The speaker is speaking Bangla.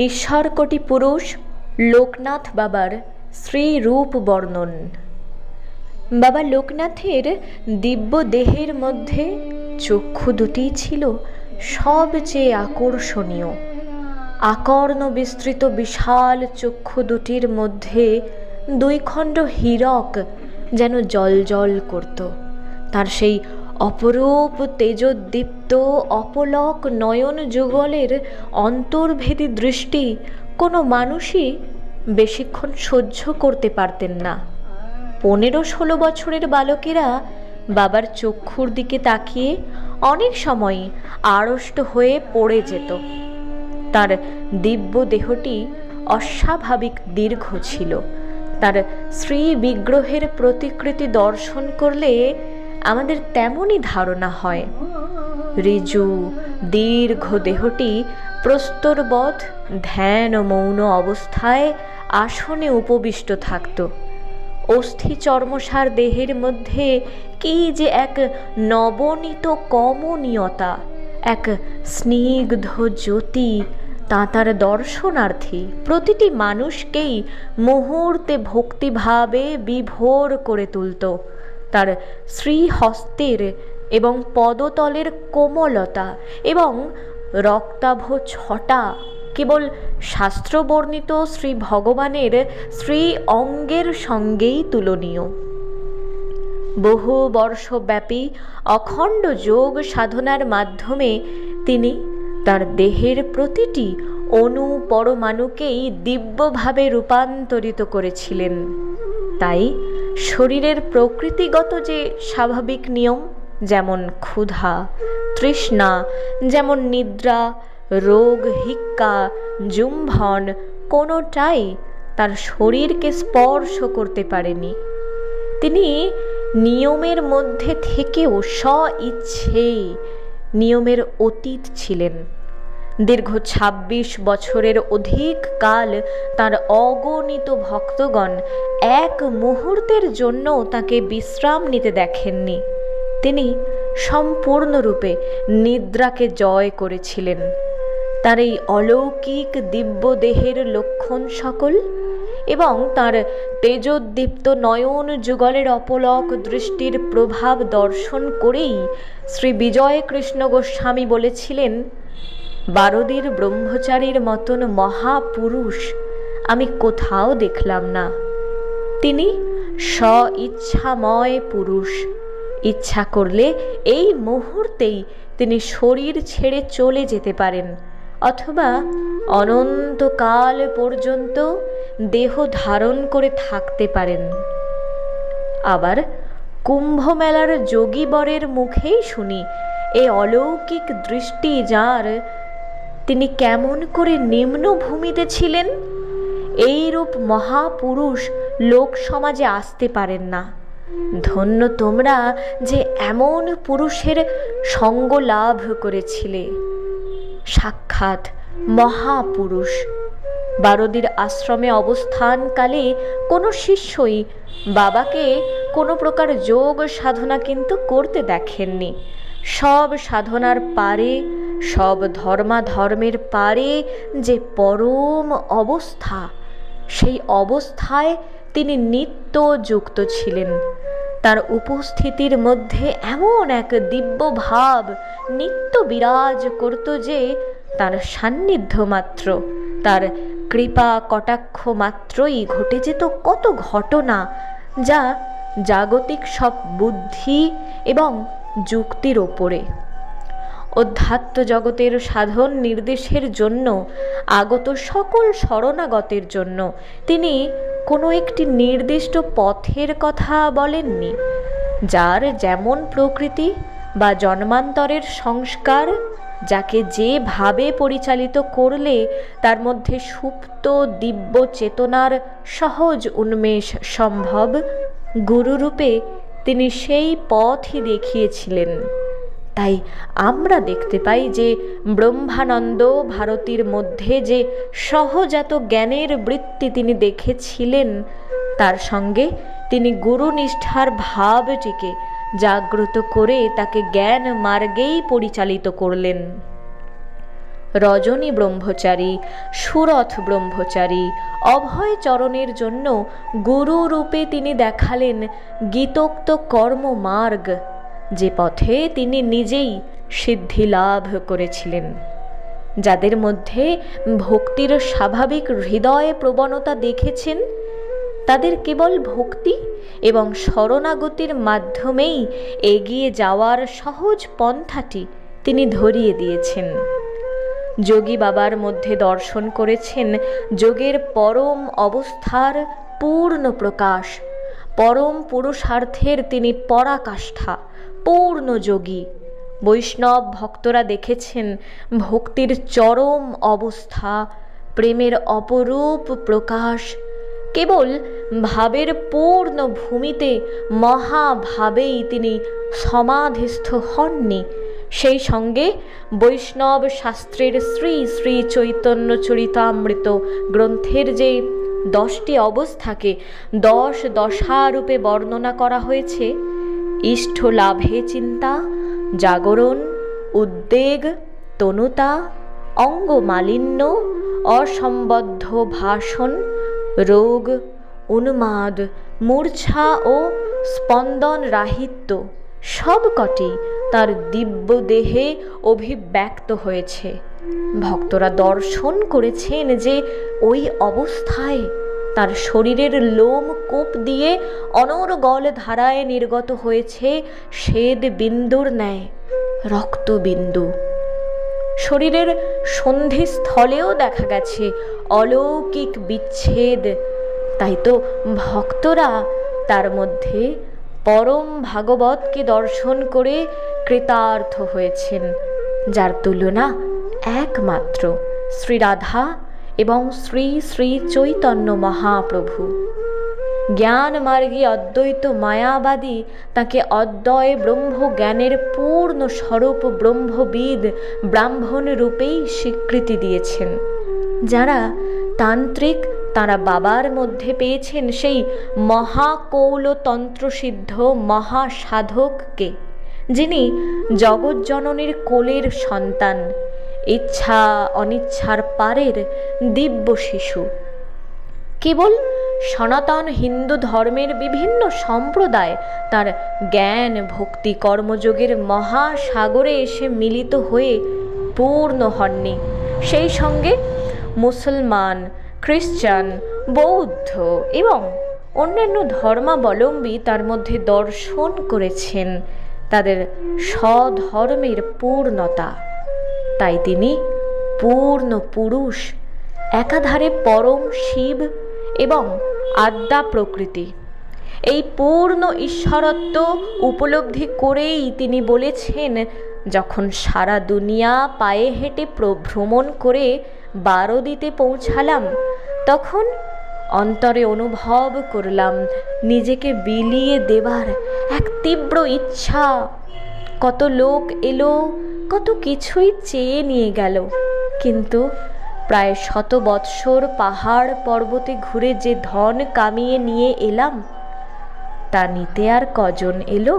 ঈশ্বরকোটি পুরুষ, লোকনাথ বাবার শ্রীরূপ বর্ণন। বাবা লোকনাথের দিব্য দেহের মধ্যে চক্ষু দুটি ছিল, সবচেয়ে আকর্ষণীয়। আকর্ণ বিস্তৃত বিশাল চক্ষু দুটির মধ্যে দুই খণ্ড হীরক যেন জল জল করত। তার সেই অপরূপ তেজোদ্দীপ্ত অপলক নয়ন যুগলের অন্তর্ভেদী দৃষ্টি কোনো মানুষই বেশিক্ষণ সহ্য করতে পারতেন না। পনেরো ষোলো বছরের বালকেরা বাবার চক্ষুর দিকে তাকিয়ে অনেক সময় আড়ষ্ট হয়ে পড়ে যেত। তার দিব্য দেহটি অস্বাভাবিক দীর্ঘ ছিল। তার শ্রী বিগ্রহের প্রতিকৃতি দর্শন করলে আমাদের তেমনই ধারণা হয়। ঋজু দীর্ঘ দেহটি প্রস্তরবধ ধ্যান ও মৌন অবস্থায় আসনে উপবিষ্ট থাকত। অস্থি চর্মসার দেহের মধ্যে কি যে এক নবনীত কমনীয়তা, এক স্নিগ্ধ জ্যোতি, তা তার দর্শনার্থী। প্রতিটি মানুষকেই মুহূর্তে ভক্তিভাবে বিভোর করে তুলত। তার শ্রীহস্তের এবং পদতলের কোমলতা এবং রক্তাভ ছটা কেবল শাস্ত্রবর্ণিত শ্রী ভগবানের শ্রী অঙ্গের সঙ্গেই তুলনীয়। বহু বর্ষব্যাপী অখণ্ড যোগ সাধনার মাধ্যমে তিনি তার দেহের প্রতিটি অনু পরমাণুকেই দিব্যভাবে রূপান্তরিত করেছিলেন। তাই শরীরের প্রকৃতিগত যে স্বাভাবিক নিয়ম, যেমন ক্ষুধা, তৃষ্ণা, যেমন নিদ্রা, রোগ, হিক্কা, জুম্ভন, কোনোটাই তার শরীরকে স্পর্শ করতে পারেনি। তিনি নিয়মের মধ্যে থেকেও স্ব ইচ্ছেই নিয়মের অতীত ছিলেন। দীর্ঘ ২৬ বছরের অধিক কাল তার অগণিত ভক্তগণ এক মুহূর্তের জন্য তাকে বিশ্রাম নিতে দেখেননি। তিনি সম্পূর্ণরূপে নিদ্রাকে জয় করেছিলেন। তার এই অলৌকিক দিব্য দেহের লক্ষণ সকল এবং তার তেজোদ্দীপ্ত নয়ন যুগলের অপলক দৃষ্টির প্রভাব দর্শন করেই শ্রী বিজয় কৃষ্ণ গোস্বামী বলেছিলেন বারদীর ব্রহ্মচারীর মতন মহাপুরুষ আমি কোথাও দেখলাম না। তিনি স্ব ইচ্ছাময় পুরুষ। ইচ্ছা করলে এই মুহূর্তেই তিনি শরীর ছেড়ে চলে যেতে পারেন, অথবা অনন্তকাল পর্যন্ত দেহ ধারণ করে থাকতে পারেন। আবার কুম্ভ মেলার যোগীবরের মুখেই শুনি, এ অলৌকিক দৃষ্টি যার তিনি কেমন করে নিম্ন ভূমিতে ছিলেন? এইরূপ মহাপুরুষ লোক সমাজে আসতে পারেন না। ধন্য তোমরা যে এমন পুরুষের সঙ্গ লাভ করেছিলে। সাক্ষাৎ মহাপুরুষ। বারদির আশ্রমে অবস্থানকালে কোনো শিষ্যই বাবাকে কোনো প্রকার যোগ সাধনা কিন্তু করতে দেখেননি। সব সাধনার পারে সব ধর্মাধর্মের পারে যে পরম অবস্থা, সেই অবস্থায় তিনি নিত্য যুক্ত ছিলেন। তার উপস্থিতির মধ্যে এমন এক দিব্য ভাব নিত্য বিরাজ করত যে তার সান্নিধ্য মাত্র, তার কৃপা কটাক্ষ মাত্রই ঘটে যেত কত ঘটনা যা জাগতিক সব বুদ্ধি এবং যুক্তির ওপরে। অধ্যাত্ম জগতের সাধন নির্দেশের জন্য, আগত সকল শরণাগতের জন্য। তিনি কোনো একটি নির্দিষ্ট পথের কথা বলেননি, যার যেমন প্রকৃতি বা জন্মান্তরের সংস্কার, যাকে যেভাবে পরিচালিত করলে, তার মধ্যে সুপ্ত দিব্য চেতনার সহজ উন্মেষ সম্ভব। গুরুরূপে তিনি সেই পথই দেখিয়েছিলেন। তাই আমরা দেখতে পাই যে ব্রহ্মানন্দ ভারতীর মধ্যে যে সহজাত জ্ঞানের বৃত্তি তিনি দেখেছিলেন, তার সঙ্গে তিনি গুরুনিষ্ঠার ভাবটিকে জাগ্রত করে তাকে জ্ঞান মার্গেই পরিচালিত করলেন। রজনী ব্রহ্মচারী, সুরথ ব্রহ্মচারী, অভয় চরণের জন্য গুরু রূপে তিনি দেখালেন গীতোক্ত কর্মমার্গ। যে পথে তিনি নিজেই সিদ্ধি লাভ করেছিলেন। যাদের মধ্যে ভক্তির স্বাভাবিক হৃদয় প্রবণতা দেখেছেন, তাদের কেবল ভক্তি এবং শরণাগতির মাধ্যমেই এগিয়ে যাওয়ার সহজ পন্থাটি তিনি ধরিয়ে দিয়েছেন। যোগী বাবার মধ্যে দর্শন করেছেন যোগের পরম অবস্থার পূর্ণ প্রকাশ, পরম পুরুষার্থের তিনি পরাকাষ্ঠা পূর্ণ যোগী। বৈষ্ণব ভক্তরা দেখেছেন ভক্তির চরম অবস্থা, প্রেমের অপরূপ প্রকাশ। কেবল ভাবের পূর্ণ ভূমিতে মহাভাবেই তিনি সমাধিস্থ হননি। সেই সঙ্গে বৈষ্ণব শাস্ত্রের শ্রী শ্রী চৈতন্য চরিতামৃত গ্রন্থের যে দশটি অবস্থাকে দশ দশারূপে বর্ণনা করা হয়েছে ইষ্ট লাভে চিন্তা, জাগরণ, উদ্বেগ, তনুতা, অঙ্গমালিন্য, অসম্বদ্ধ ভাষণ, রোগ, উন্মাদ, মূর্ছা ও স্পন্দন রাহিত্য সবকটি তার দিব্য দেহে অভিব্যক্ত হয়েছে। ভক্তরা দর্শন করেছেন যে ওই অবস্থায় তার শরীরের লোম কূপ দিয়ে অনর্গল ধারায় নির্গত হয়েছে শ্বেদ বিন্দুর ন্যায় রক্তবিন্দু শরীরের সন্ধিস্থলেও দেখা গেছে অলৌকিক বিচ্ছেদ। তাই তো ভক্তরা তার মধ্যে পরম ভাগবতকে দর্শন করে কৃতার্থ হয়েছেন, যার তুলনা একমাত্র শ্রীরাধা এবং শ্রী শ্রী চৈতন্য মহাপ্রভু। জ্ঞান মার্গী অদ্বৈত মায়াবাদী তাকে অদ্বয় ব্রহ্ম জ্ঞানের পূর্ণ স্বরূপ ব্রহ্মবিদ ব্রাহ্মণ রূপেই স্বীকৃতি দিয়েছেন। যারা তান্ত্রিক তারা বাবার মধ্যে পেয়েছেন সেই মহাকৌলতন্ত্রসিদ্ধ মহাসাধককে, যিনি জগজ্জননীর কোলের সন্তান। ইচ্ছা অনিচ্ছার পারের দিব্য শিশু। কেবল সনাতন হিন্দু ধর্মের বিভিন্ন সম্প্রদায় তার জ্ঞান, ভক্তি, কর্মযোগের মহাসাগরে এসে মিলিত হয়ে পূর্ণ হননি। সেই সঙ্গে মুসলমান, খ্রিস্টান, বৌদ্ধ এবং অন্যান্য ধর্মাবলম্বী তার মধ্যে দর্শন করেছেন তাদের স্বধর্মের পূর্ণতা। তাই তিনি পূর্ণ পুরুষ, একাধারে পরম শিব এবং আদ্যা প্রকৃতি। এই পূর্ণ ঈশ্বরত্ব উপলব্ধি করেই তিনি বলেছেন, যখন সারা দুনিয়া পায়ে হেঁটে ভ্রমণ করে বারোদিতে পৌঁছালাম, তখন অন্তরে অনুভব করলাম নিজেকে বিলিয়ে দেবার এক তীব্র ইচ্ছা। কত লোক এলো কত কিছুই চেয়ে নিয়ে গেল। কিন্তু প্রায় শত বৎসর পাহাড় পর্বতে ঘুরে যে ধন কামিয়ে নিয়ে এলাম, তা নিতে আর কজন এলো?